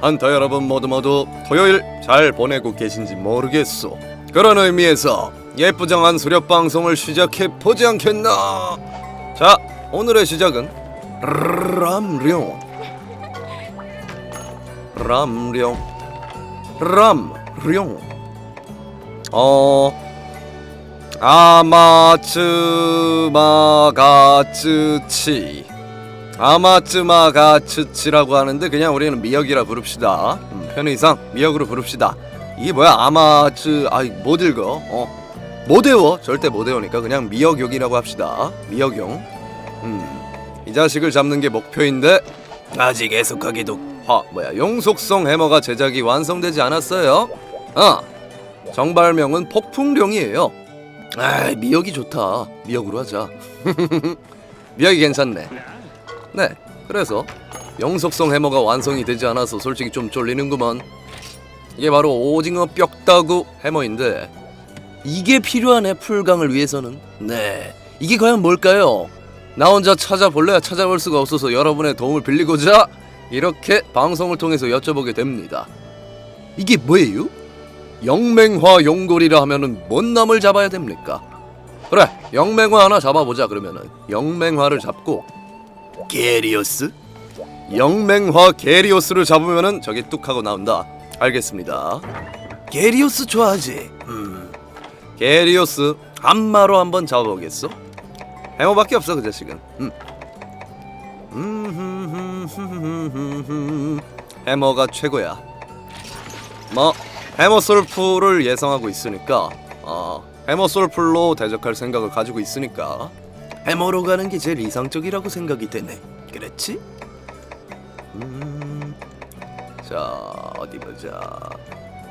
한타 여러분 모두 모두 토요일 잘 보내고 계신지 모르겠소. 그런 의미에서 예쁘장한 수렵 방송을 시작해 보지 않겠나? 자, 오늘의 시작은 람룡, 람룡, 람룡. 어. 아마츠마가츠치 아마츠마가츠치라고 하는데 그냥 우리는 미역이라 부릅시다. 음, 편의상 미역으로 부릅시다. 이게 뭐야? 아마츠 아이 못 읽어. 어 못 외워. 절대 못 외우니까 그냥 미역용이라고 합시다. 미역용. 음 이 자식을 잡는 게 목표인데 아직 애석하게도. 하 뭐야? 용속성 해머가 제작이 완성되지 않았어요. 어. 정발명은 폭풍룡이에요. 아 미역이 좋다. 미역으로 하자. 미역이 괜찮네 네 그래서 영속성 해머가 완성이 되지 않아서 솔직히 좀 쫄리는구먼 이게 바로 오징어 뼈다구 해머인데 이게 필요하네 풀강을 위해서는 네 이게 과연 뭘까요 나 혼자 찾아볼래야 찾아볼 수가 없어서 여러분의 도움을 빌리고자 이렇게 방송을 통해서 여쭤보게 됩니다 이게 뭐예요? 영맹화 용골이라 하면은 뭔 놈을 잡아야 됩니까? 그래 영맹화 하나 잡아보자 그러면은 영맹화를 잡고 게리오스? 영맹화 게리오스를 잡으면은 저기 뚝 하고 나온다 알겠습니다 게리오스 좋아하지? 음 게리오스 한마로 한번 잡아보겠어? 해머밖에 없어 그 자식은 음. 음, 해머가 최고야 뭐 해머 솔풀을 예상하고 있으니까 어, 해머 솔풀로 대적할 생각을 가지고 있으니까 해머로 가는 게 제일 이상적이라고 생각이 되네. 그렇지? 음, 자 어디 보자.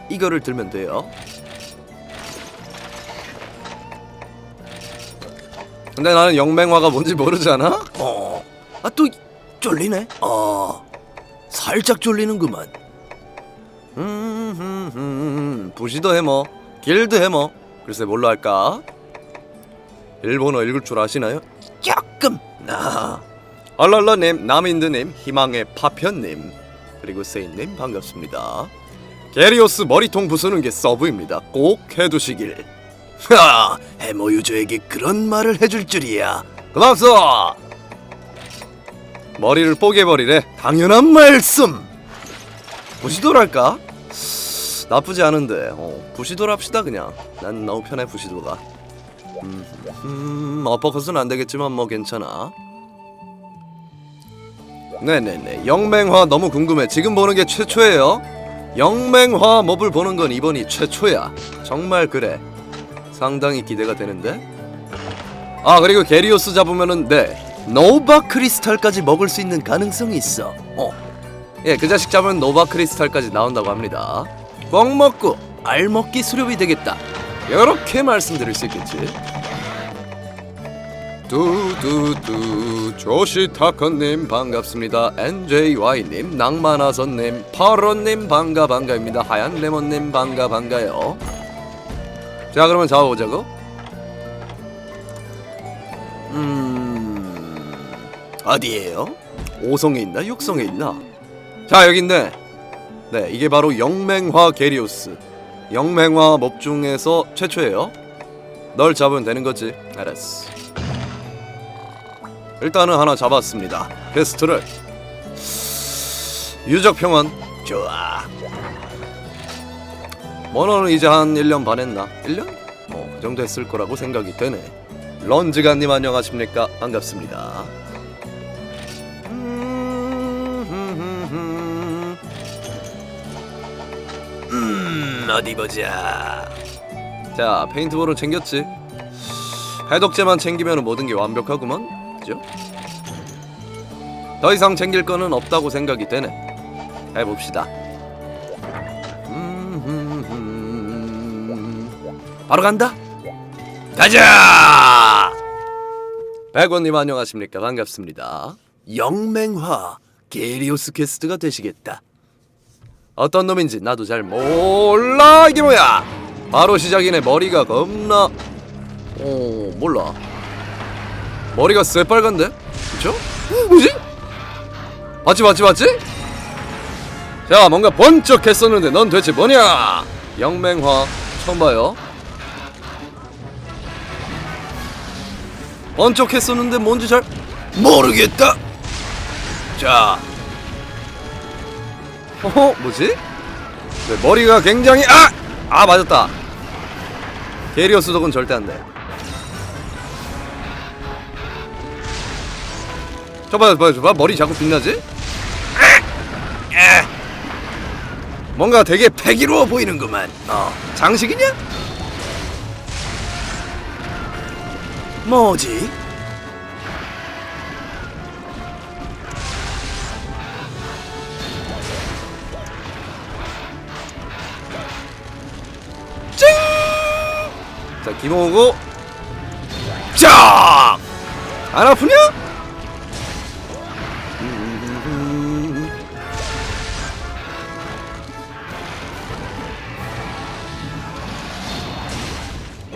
이거를 들면 돼요. 근데 나는 영맹화가 뭔지 모르잖아. 어, 아 또 쫄리네. 어, 살짝 쫄리는구만. 음, 부시더 해머, 길드 해머. 글쎄 뭘로 할까? 일본어 읽을 줄 아시나요? 조금. 나. 얼랄라님, 남인드님, 희망의 파편님, 그리고 세인님 반갑습니다. 게리오스 머리통 부수는 게 서브입니다. 꼭 해두시길. 하, 해머 유저에게 그런 말을 해줄 줄이야. 고맙소. 머리를 뽀개버리래. 당연한 말씀. 부시도랄까? 나쁘지 않은데 어, 부시도를 합시다 그냥 난 너무 편해 부시도가 음, 음 어퍼컷은 안 되겠지만 뭐 괜찮아. 네네네. 영맹화 너무 궁금해. 지금 보는 게 최초예요? 영맹화 몹을 보는 건 이번이 최초야. 정말 그래. 상당히 기대가 되는데? 아 그리고 게리오스 잡으면은 네. 노바 크리스탈까지 먹을 수 있는 가능성이 있어. 어. 예, 그 자식 잡으면 노바 크리스탈까지 나온다고 합니다. 뻥 먹고 알 먹기 수렵이 되겠다. 이렇게 말씀드릴 수 있겠지. 두두두 조시타커님 반갑습니다. NJY님 낭만아선님 파로님 반가 반가입니다. 하얀 레몬님 반가 반가요. 자 그러면 잡아보자고. 음 어디에요? 5성에 있나 6성에 있나? 자 여기 있네 네 이게 바로 영맹화 게리오스 영맹화 몹 중에서 최초예요. 널 잡으면 되는 거지. 알았어. 일단은 하나 잡았습니다. 퀘스트를. 유적 평원. 좋아. 모노는 이제 한 1년 반 했나? 1년? 어, 그 정도 했을 거라고 생각이 되네. 런즈가님 안녕하십니까? 반갑습니다 음 어디 보자. 자 페인트볼은 챙겼지. 해독제만 챙기면 모든 게 완벽하구먼 그죠? 더 이상 챙길 거는 없다고 생각이 되네. 해봅시다. 음, 음, 음. 바로 간다. 가자! 백원님 안녕하십니까? 반갑습니다. 영맹화 게리오스 퀘스트가 되시겠다 어떤 놈인지 나도 잘 몰라 이게 뭐야? 바로 시작이네 머리가 겁나. 어 몰라. 머리가 새빨간데? 그쵸? 어, 뭐지? 맞지 맞지 맞지? 자 뭔가 번쩍했었는데 넌 대체 뭐냐? 영맹화 처음 봐요. 번쩍했었는데 뭔지 잘 모르겠다. 자 어허 뭐지? 네, 머리가 굉장히 아! 아 맞았다 게리어스 덕은 절대 안돼 저봐 저봐 저봐 머리 자꾸 빛나지? 뭔가 되게 패기로워 보이는구만. 어, 장식이냐? 뭐지? 자, 김호고. 자! 안 아프냐?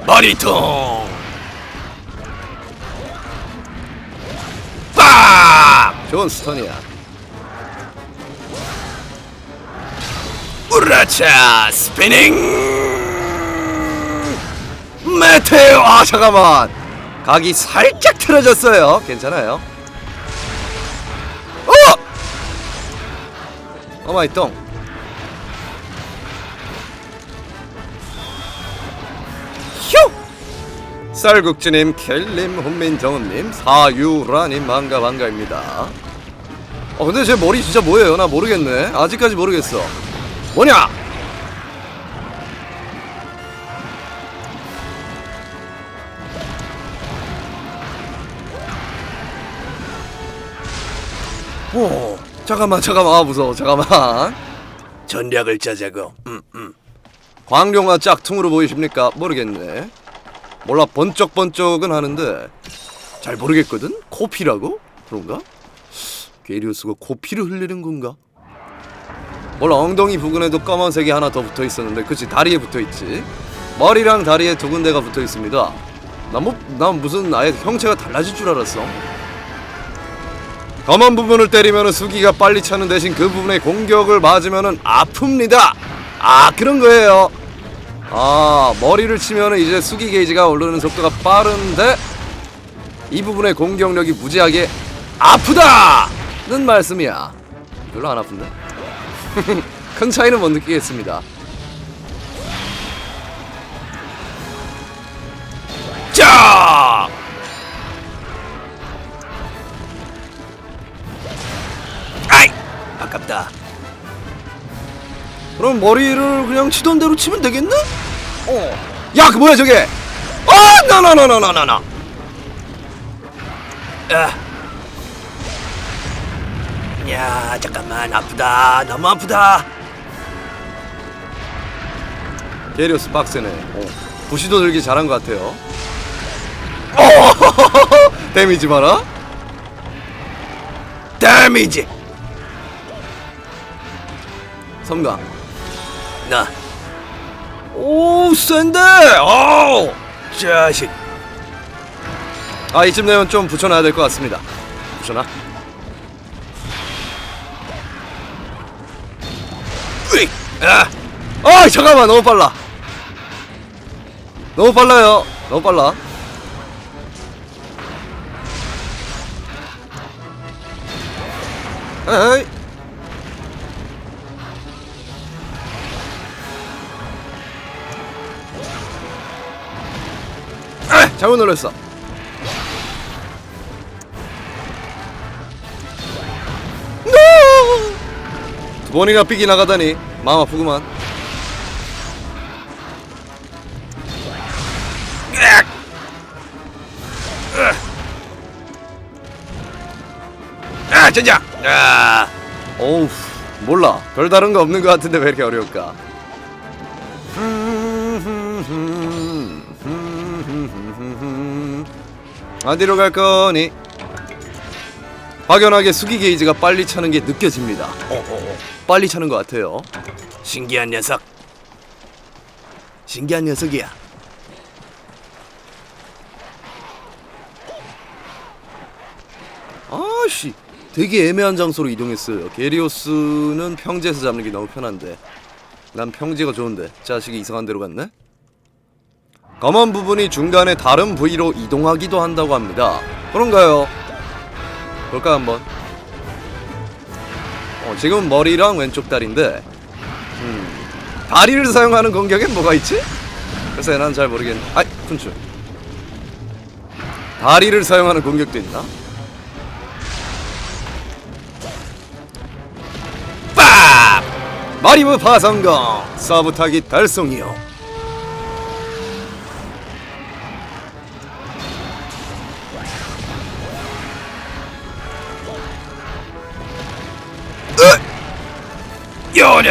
머리통 빡! 좋은 스턴이야 우라차 스피닝 메테오 아 잠깐만 각이 살짝 틀어졌어요 괜찮아요 어! 어마이 똥 휴! 쌀국지님, 켈님, 훈민정은님, 사유라님 반가 반가입니다. 어 근데 제 머리 진짜 뭐예요? 나 모르겠네. 아직까지 모르겠어. 뭐냐? 오, 잠깐만, 잠깐만, 아 무서워, 잠깐만. 전략을 짜자고. 음, 음. 광룡아 짝퉁으로 보이십니까? 모르겠네. 몰라 번쩍번쩍은 하는데 잘 모르겠거든. 코피라고? 그런가? 게리우스가 코피를 흘리는 건가? 몰라 엉덩이 부근에도 검은색이 하나 더 붙어 있었는데 그치 다리에 붙어 있지. 머리랑 다리에 두 군데가 붙어 있습니다. 난, 뭐, 난 무슨 아예 형체가 달라질 줄 알았어. 검은 부분을 때리면 수기가 빨리 차는 대신 그 부분에 공격을 맞으면 아픕니다. 아 그런 거예요. 아 머리를 치면은 이제 수기 게이지가 오르는 속도가 빠른데 이 부분의 공격력이 무지하게 아프다는 말씀이야. 별로 안 아픈데? 큰 차이는 못 느끼겠습니다. 자! 아깝다. 그럼 머리를 그냥 치던 대로 치면 되겠네? 어. 야, 그 뭐야 저게? 아, 나나나나나나나. 야. 야, 잠깐만 아프다. 너무 아프다. 게리오스 빡세네. 어. 부시도 들기 잘한 것 같아요. 어, 데미지 봐라. 데미지. 섬광. 나. 오, 센데. 오, 자식. 아, 이쯤 되면 좀 붙여놔야 될 것 같습니다. 붙여놔. 으이! 아, 아, 잠깐만, 너무 빨라. 너무 빨라요. 너무 빨라. 에이. 잘못 눌렀어. 노! 두 번이나 삑이 나가다니 마음 아프구만. 아, 진짜. 아. 어우, 몰라. 별다른 거 없는 것 같은데 왜 이렇게 어려울까? 어디로 갈 거니? 확연하게 수기 게이지가 빨리 차는 게 느껴집니다. 어, 어, 어. 빨리 차는 것 같아요. 신기한 녀석. 신기한 녀석이야. 아씨, 되게 애매한 장소로 이동했어요. 게리오스는 평지에서 잡는 게 너무 편한데 난 평지가 좋은데 자식이 이상한 데로 갔네. 검은 부분이 중간에 다른 부위로 이동하기도 한다고 합니다. 그런가요? 볼까 한번. 어, 지금 머리랑 왼쪽 다리인데 음, 다리를 사용하는 공격엔 뭐가 있지? 글쎄 난 잘 모르겠네. 아이 춘추. 다리를 사용하는 공격도 있나? 빡! 마리브 파성공! 서브 타기 달성이요.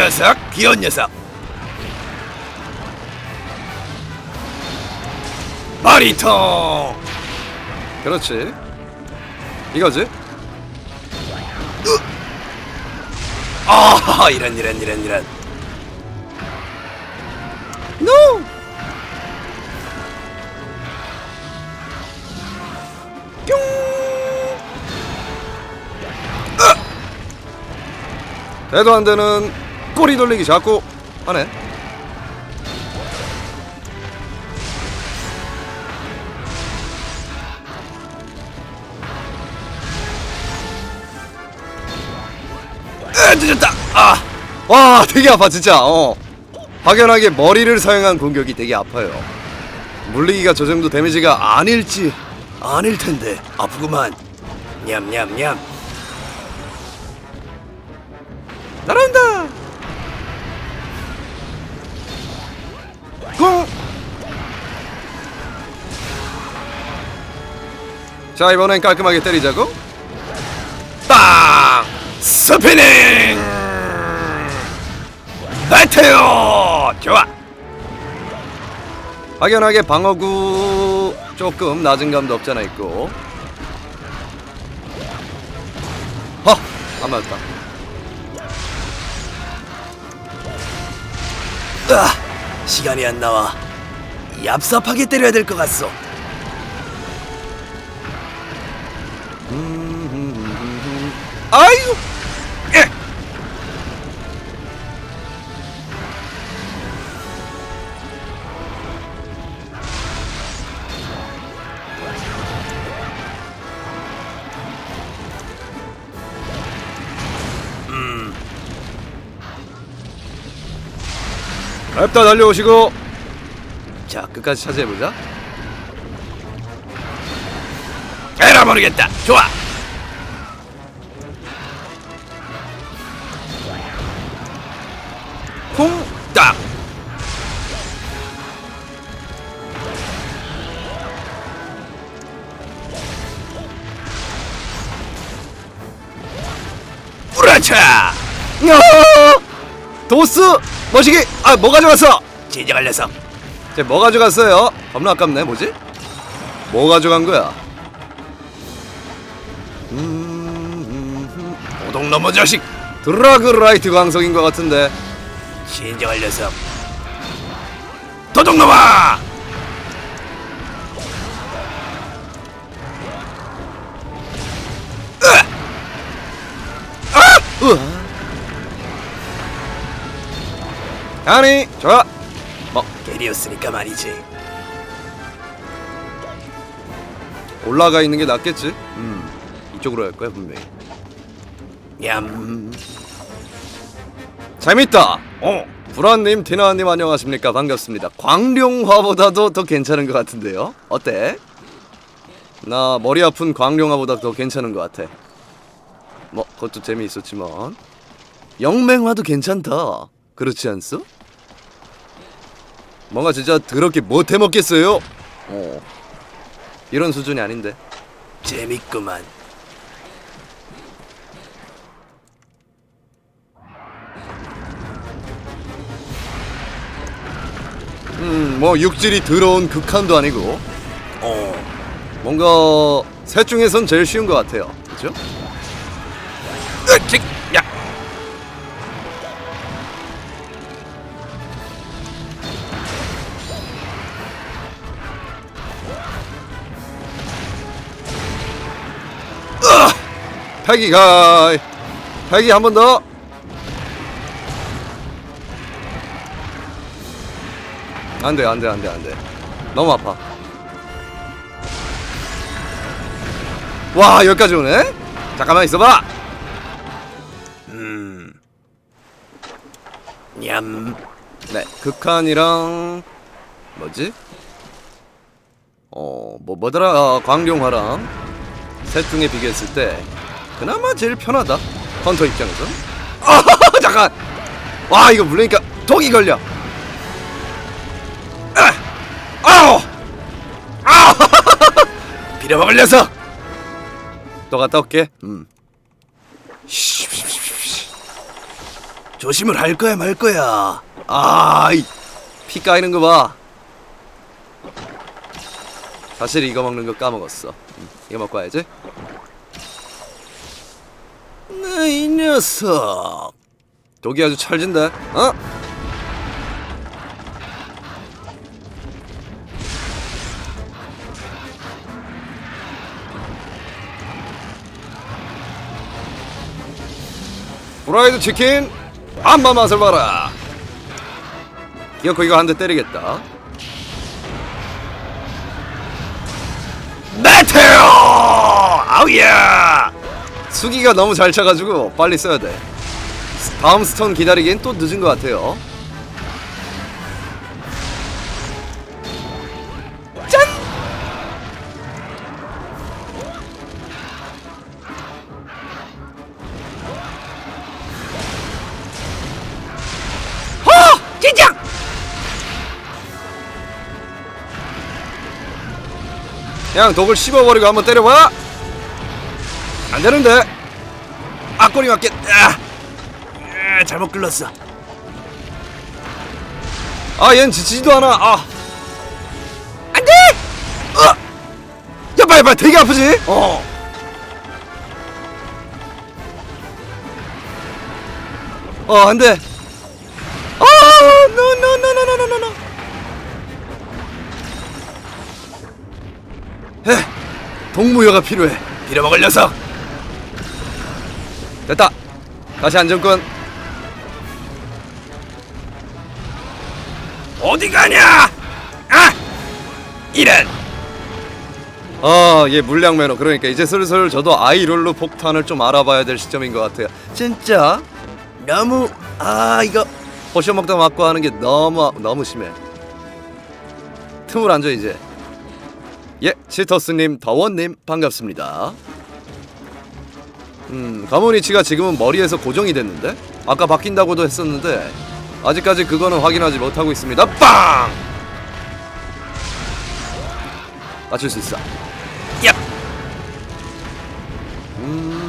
녀석, 귀여운 녀석. 마리통. 그렇지. 이거지? 아 이런 이런 이런 이런 NO! 뿅! 으! 대도 안 되는 꼬리 돌리기 자꾸 하네 으, 늦었다. 아, 와, 되게 아파 진짜. 어, 확연하게 머리를 사용한 공격이 되게 아파요. 물리기가 저 정도 데미지가 아닐지 아닐 텐데 아프구만. 냠냠냠. 날아온다. 자 이번엔 깔끔하게 때리자고. 빵! 스피닝! 메테오! 좋아! 확연하게 방어구 조금 낮은 감도 없잖아 있고 허! 안 맞았다 으아! 시간이 안 나와 얍삽하게 때려야 될 것 같소 아이고! 예! 음. 랩다 달려오시고 자 끝까지 차지해보자 에라 모르겠다 좋아 도스! 머시기? 아 뭐 가져갔어? 진정할 녀석. 쟤뭐 가져갔어요? 겁나 아깝네 뭐지? 뭐 가져간 거야? 음, 도둑 넘어 자식! 드라그 라이트 광석인 것 같은데. 진정할 녀석. 도둑놈아! 으아! 아! 으아! 아니 좋아 뭐 게리였으니까 말이지 올라가 있는 게 낫겠지 음 이쪽으로 갈 거야 분명히 냠 재밌다. 어. 불안님, 디나님 안녕하십니까? 반갑습니다. 광룡화보다도 더 괜찮은 것 같은데요? 어때? 나 머리 아픈 광룡화보다 더 괜찮은 것 같아. 뭐 그것도 재미있었지만 영맹화도 괜찮다. 그렇지 않소? 뭔가 진짜 더럽게 못해 먹겠어요. 어. 이런 수준이 아닌데. 재밌구만. 음, 뭐 육질이 더러운 극한도 아니고, 어, 뭔가 셋 중에선 제일 쉬운 것 같아요. 그렇죠? 으 패기가 패기 한 번 더. 안 돼 안 돼 안 돼 안 돼 너무 아파. 와 여기까지 오네. 잠깐만 있어봐. 음. 냠. 네 극한이랑 뭐지? 어, 뭐 뭐더라? 어, 광룡화랑 셋 중에 비교했을 때 그나마 제일 편하다. 헌터 입장에서. 아, 잠깐. 와, 이거 물리니까 독이 걸려. 아! 아우! 아! 빌어먹을 녀석. 또 갔다 올게. 음. 조심을 할 거야 말 거야. 아, 이, 피 까이는 거 봐. 사실 이거 먹는 거 까먹었어. 음, 이거 먹고 와야지. 나이 녀석. 독이 아주 찰진다. 어? 프라이드 치킨 안마 맛을 봐라. 기어코 이거 한 대 때리겠다. 메테오! 아우야! 수기가 너무 잘 차가지고 빨리 써야 돼. 다음 스톤 기다리기엔 또 늦은 것 같아요. 짠! 허! 진짜! 그냥 독을 씹어버리고 한번 때려봐. 안 되는데. 아 꼬리 맞겠. 아, 아 잘못 끌렀어. 아, 얜 지치지도 않아. 아, 안 돼. 어, 야 빨리 빨리 되게 아프지? 어. 어, 안 돼. 아, 노노노노노노노. 에, 동무여가 필요해. 빌어먹을 녀석. 됐다. 다시 안정권. 어디 가냐? 아! 이런. 아, 얘 물량 매너. 그러니까 이제 슬슬 저도 아이롤로 폭탄을 좀 알아봐야 될 시점인 것 같아요. 진짜 너무 아 이거 포션 먹다 맞고 하는 게 너무 너무 심해. 틈을 안줘 이제. 예, 치터스님, 더원님 반갑습니다. 음, 가모니치가 지금은 머리에서 고정이 됐는데 아까 바뀐다고도 했었는데 아직까지 그거는 확인하지 못하고 있습니다. 빵! 맞출 수 있어. 야! 음,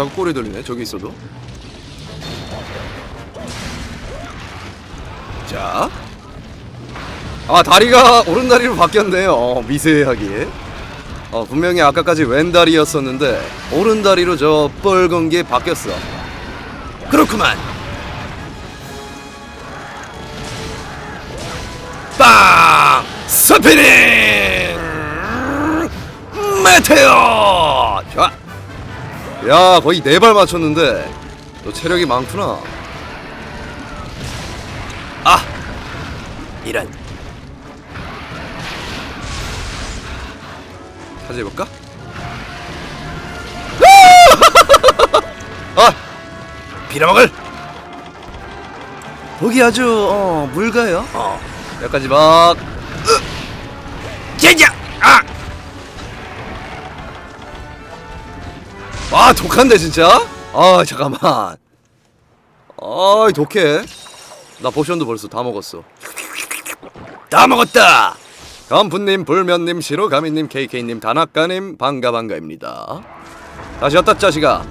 자꾸 꼬리 들리네. 저기 있어도. 자. 아, 다리가 오른다리로 바뀌었네요. 어, 미세하게. 어, 분명히 아까까지 왼다리였었는데 오른다리로 저 뻘건 게 바뀌었어. 그렇구만. 빵! 스피닝! 메테오! 좋아. 야 거의 네 발 맞췄는데. 너 체력이 많구나. 아! 이런. 찾아볼까? 아! 빌어먹을! 독이 아주 어 묽어요. 어 여기까지 막. 젠장 아 아 독한데 진짜? 아 잠깐만. 아 독해. 나 포션도 벌써 다 먹었어. 다 먹었다! 간푸님 불면님 시로가미님 KK님 다나카님 반가반가입니다. 다시 왔다 자식아.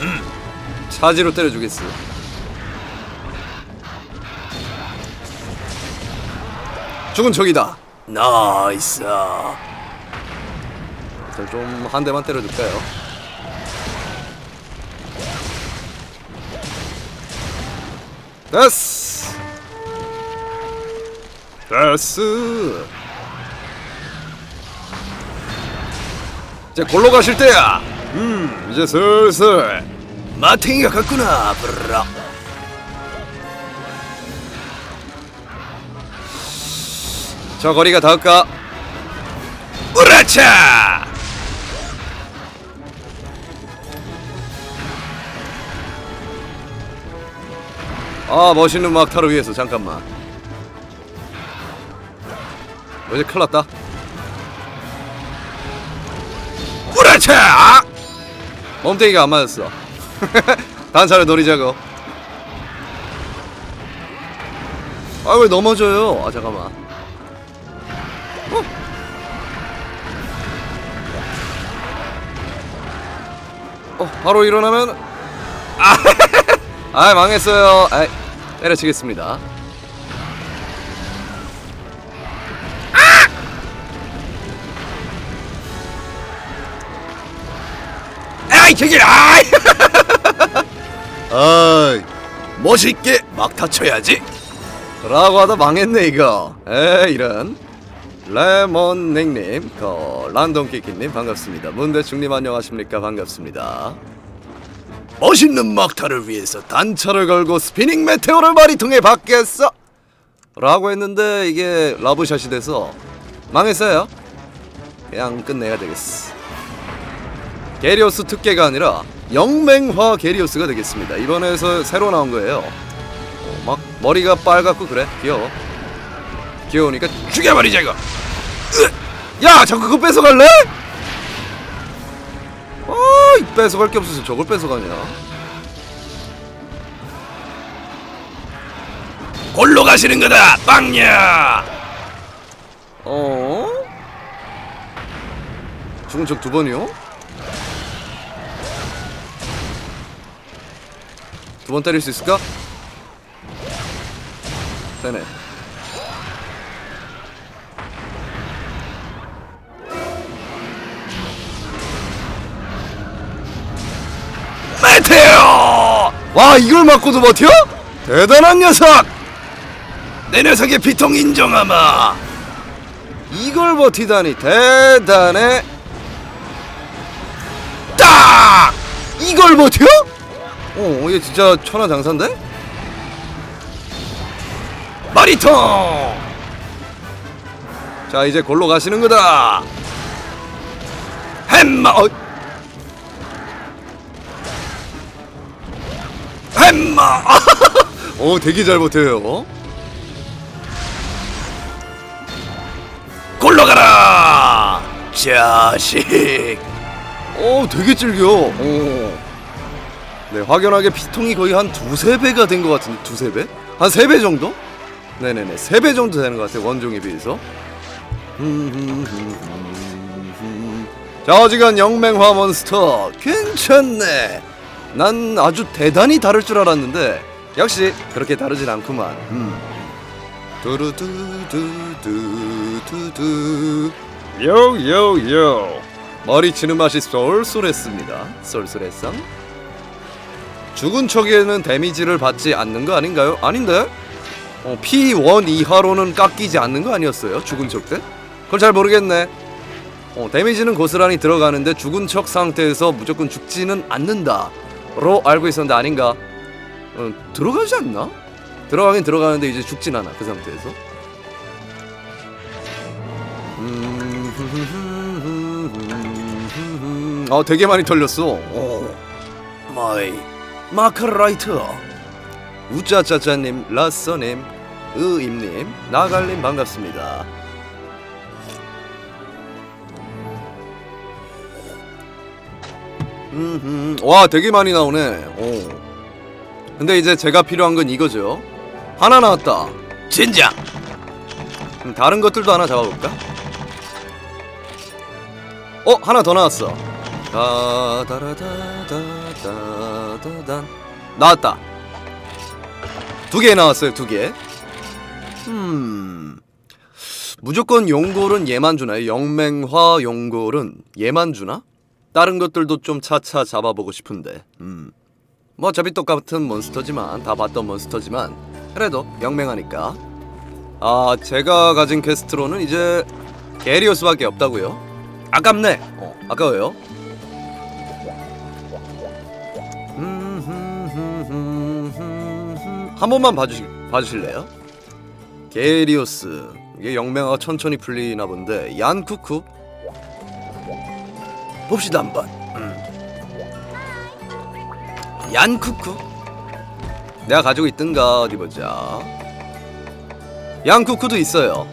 음 차지로 때려주겠어. 죽은 척이다. 나이스. 좀 한 대만 때려줄까요? 됐어. 됐어. 이제 골로 가실 때야. 음, 이제 슬슬 마탱이가 갔구나. 브라. 저 거리가 닿을까? 으라차! 아 멋있는 막타를 위해서 잠깐만. 어제 큰일 났다. 으라차! 몸뚱이가 안 맞았어. 단차를 노리자고. 아 왜 넘어져요? 아 잠깐만 어 바로 일어나면 아, 아 망했어요. 아 때려치겠습니다. 아이 저기 아이! 아이 멋있게 막타 쳐야지. 라고 하다 망했네 이거. 에 이런 레몬넥님 그 란dom키키님 반갑습니다. 문대충님 안녕하십니까? 반갑습니다. 멋있는 막타를 위해서 단차를 걸고 스피닝 메테오를 머리통에 받겠어! 라고 했는데 이게 러브샷이 돼서 망했어요. 그냥 끝내야 되겠어. 게리오스 특계가 아니라 영맹화 게리오스가 되겠습니다. 이번에서 새로 나온 거예요. 어, 막 머리가 빨갛고 그래? 귀여워 귀여우니까 죽여버리자 이거 으! 야 자꾸 그거 뺏어갈래? 아이 뺏어갈 게 없어서 저걸 뺏어가냐 골로 가시는 거다 빵야 어? 죽은 척 두 번이요? 두 번 때릴 수 있을까? 되네 메테오! 와 이걸 맞고도 버텨? 대단한 녀석! 내 녀석의 피통 인정하마 이걸 버티다니 대단해 딱! 이걸 버텨? 어, 얘 진짜 천하장사인데? 마리통! 자, 이제 골로 가시는 거다! 햄마! 어. 햄마! 오, 되게 잘 버텨요. 골로 가라! 자식! 오, 되게 질겨. 오. 네, 확연하게 피통이 거의 한 두세 배가 된 것 같은데 두세 배? 한 세 배 정도? 네네네, 세 배 정도 되는 것 같아요 원종에 비해서. 자, 어지간 영맹화 몬스터 괜찮네. 난 아주 대단히 다를 줄 알았는데 역시 그렇게 다르진 않구만. 음. 두루두두두두두 요요요 머리 치는 맛이 쏠쏠했습니다. 쏠쏠했어? 죽은 척에는 데미지를 받지 않는 거 아닌가요? 아닌데? 어, P1 이하로는 깎이지 않는 거 아니었어요? 죽은 척 때? 그걸 잘 모르겠네. 어, 데미지는 고스란히 들어가는데 죽은 척 상태에서 무조건 죽지는 않는다 로 알고 있었는데 아닌가? 어, 들어가지 않나? 들어가긴 들어가는데 이제 죽진 않아 그 상태에서. 음, 어, 되게 많이 털렸어. 어. 마이 마크라이터 우짜짜짜님 라서님 의임님 나갈님 반갑습니다 음흠. 와 되게 많이 나오네 오. 근데 이제 제가 필요한 건 이거죠 하나 나왔다 진작 그럼 다른 것들도 하나 잡아볼까? 어 하나 더 나왔어 다다라다다다다단 나왔다 두 개 나왔어요 두개 음 무조건 용골은 얘만 주나요? 영맹화 용골은 얘만 주나? 다른 것들도 좀 차차 잡아보고 싶은데 음. 뭐 어차피 똑같은 몬스터지만 다 봤던 몬스터지만 그래도 영맹하니까 아 제가 가진 퀘스트로는 이제 게리오스밖에 없다고요? 아깝네 어 아까워요 한 번만 봐주시, 봐주실래요? 게리오스 이게 영맹화가 천천히 풀리나 본데 얀쿠쿠 봅시다 한번. 음. 얀쿠쿠. 내가 가지고 있던가 어디 보자. 얀쿠쿠도 있어요.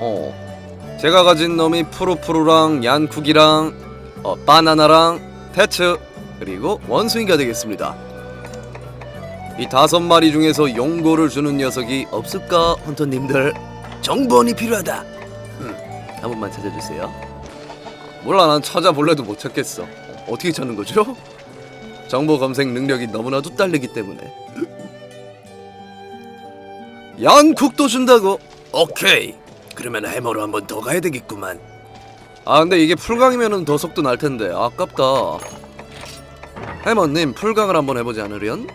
어. 제가 가진 놈이 푸르푸르랑 얀쿠기랑 어, 바나나랑 테츠 그리고 원숭이가 되겠습니다. 이 다섯 마리 중에서 용고를 주는 녀석이 없을까 헌터님들? 정보원이 필요하다. 음, 한 번만 찾아주세요 몰라 난 찾아볼래도 못 찾겠어. 어떻게 찾는 거죠? 정보 검색 능력이 너무나도 딸리기 때문에. 양국도 준다고? 오케이. 그러면 해머로 한 번 더 가야 되겠구만. 아 근데 이게 풀강이면은 더 속도 날 텐데. 아깝다. 해머님 풀강을 한번 해보지 않으련?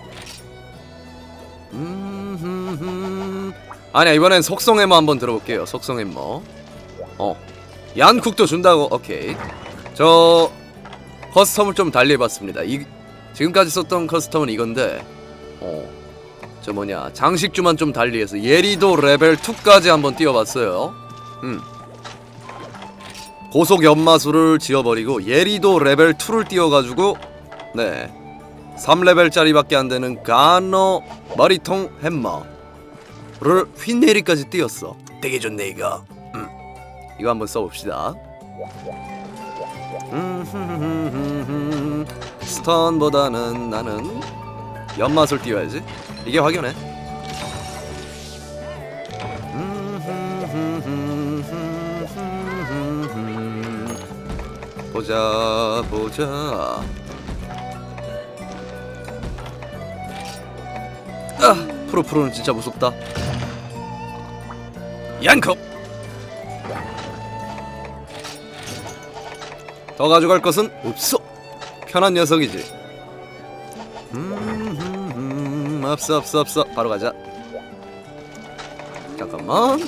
음흠흠. 아니야 이번엔 속성 해머 한번 들어볼게요. 속성 해머. 어 얀쿡도 준다고? 오케이. 저 커스텀을 좀 달리 해봤습니다. 이 지금까지 썼던 커스텀은 이건데 어 저 뭐냐 장식주만 좀 달리해서 예리도 레벨 2까지 한번 띄워봤어요. 음. 고속 연마수를 지어버리고 예리도 레벨 2를 띄워가지고 네 3레벨짜리밖에 안 되는 가노 머리통 햄머를 휘내리까지 띄웠어. 되게 좋네 이거. 음. 이거 한번 써봅시다. 음, 스턴보다는 나는 연맛을 띄워야지. 이게 확연해. 보자 보자. 아 프로프로는 진짜 무섭다. 얀컵 더 가져갈 것은 없어. 편한 녀석이지. 음, 음, 음, 없어 없어 없어. 바로 가자. 잠깐만.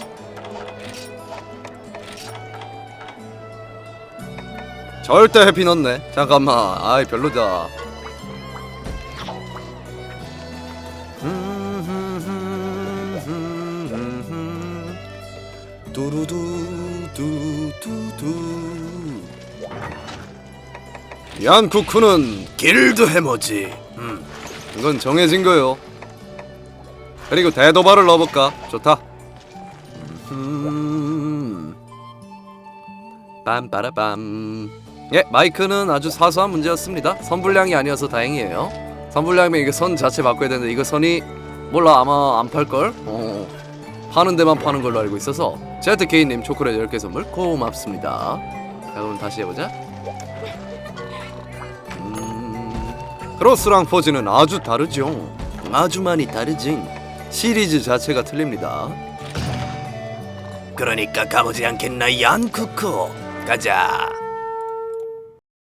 절대 해피 넣네. 잠깐만. 아이 별로다. 얀쿠쿠는 길드 해머지. 음, 이건 정해진 거요. 그리고 대도발을 넣어볼까? 좋다. 음, 빰빠라빰. 예, 마이크는 아주 사소한 문제였습니다. 선불량이 아니어서 다행이에요. 선불량이면 이게 선 자체 바꿔야 되는데 이거 선이 몰라 아마 안 팔 걸? 어, 파는 데만 파는 걸로 알고 있어서 제트케이님 초콜릿 10개 선물 고맙습니다. 자 그럼 다시 해보자. 크로스랑 포즈는 아주 다르죠. 아주 많이 다르지. 시리즈 자체가 틀립니다. 그러니까 가보지 않겠나 얀쿠쿠 가자